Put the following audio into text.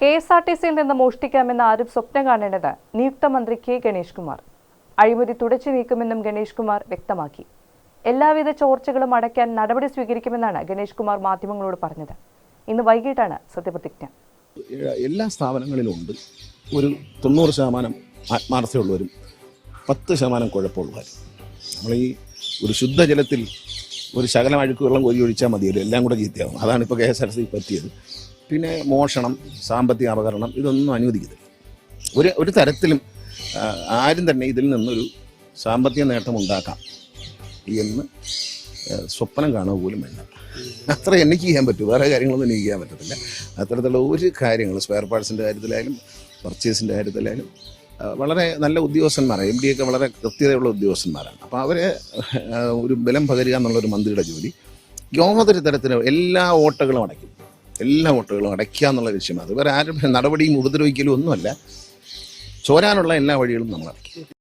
K S R T സിയിൽ നിന്ന് മോഷ്ടിക്കാമെന്ന് ആരും സ്വപ്നം കാണേണ്ടത് നിയുക്ത മന്ത്രി കെ ഗണേഷ് കുമാർ അഴിമതി തുടച്ചു നീക്കുമെന്നും ഗണേഷ് കുമാർ വ്യക്തമാക്കി. എല്ലാവിധ ചോർച്ചകളും അടയ്ക്കാൻ നടപടി സ്വീകരിക്കുമെന്നാണ് ഗണേഷ് കുമാർ മാധ്യമങ്ങളോട് പറഞ്ഞത്. ഇന്ന് വൈകിട്ടാണ് സത്യപ്രതിജ്ഞ. എല്ലാ സ്ഥാപനങ്ങളിലും ഉണ്ട് ഒരു തൊണ്ണൂറ് ശതമാനം ആത്മാർത്ഥതയുള്ളവരും പത്ത് ശതമാനം കുഴപ്പമുള്ളവരും. നമ്മൾ ഈ ഒരു ശുദ്ധജലത്തിൽ ഒരു ശകലം അഴുക്ക് വെള്ളം കോരി ഒഴിച്ചാൽ മതിയല്ലോ. എല്ലാം കൂടെ ചീത്തയാവും. അതാണ് ഇപ്പോൾ കെ എസ് ആർ സി പറ്റിയത്. പിന്നെ മോഷണം സാമ്പത്തിക അപകരണം ഇതൊന്നും അനുവദിക്കത്തില്ല. ഒരു ഒരു തരത്തിലും ആരും തന്നെ ഇതിൽ നിന്നൊരു സാമ്പത്തിക നേട്ടം ഉണ്ടാക്കാം. എന്ന് സ്വപ്നം കാണുക പോലും വേണ്ട. അത്ര എനിക്ക് ചെയ്യാൻ പറ്റും. വേറെ കാര്യങ്ങളൊന്നും എനിക്ക് ചെയ്യാൻ പറ്റത്തില്ല. അത്തരത്തിലുള്ള ഒരു കാര്യങ്ങൾ സ്പെയർ പാർട്സിന്റെ കാര്യത്തിലായാലും പർച്ചേസിന്റെ കാര്യത്തിലായാലും വളരെ നല്ല ഉദ്യോഗസ്ഥന്മാരാണ് എം ഡി ഒക്കെ വളരെ കൃത്യതയുള്ള ഉദ്യോഗസ്ഥന്മാരാണ്. അപ്പോൾ അവരെ ഒരു ബലം പകരുക എന്നുള്ളൊരു മന്ത്രിയുടെ ജോലി യാതൊരു തരത്തിലും എല്ലാ ഓട്ടകളും അടയ്ക്കും. എല്ലാ വോട്ടുകളും അടയ്ക്കുക എന്നുള്ള ലക്ഷ്യമാണ്. അത് വേറെ ആരും നടപടിയും ഉപദ്രവിക്കലും ഒന്നുമല്ല. ചോരാനുള്ള എല്ലാ വഴികളും നമ്മൾ അടയ്ക്കും.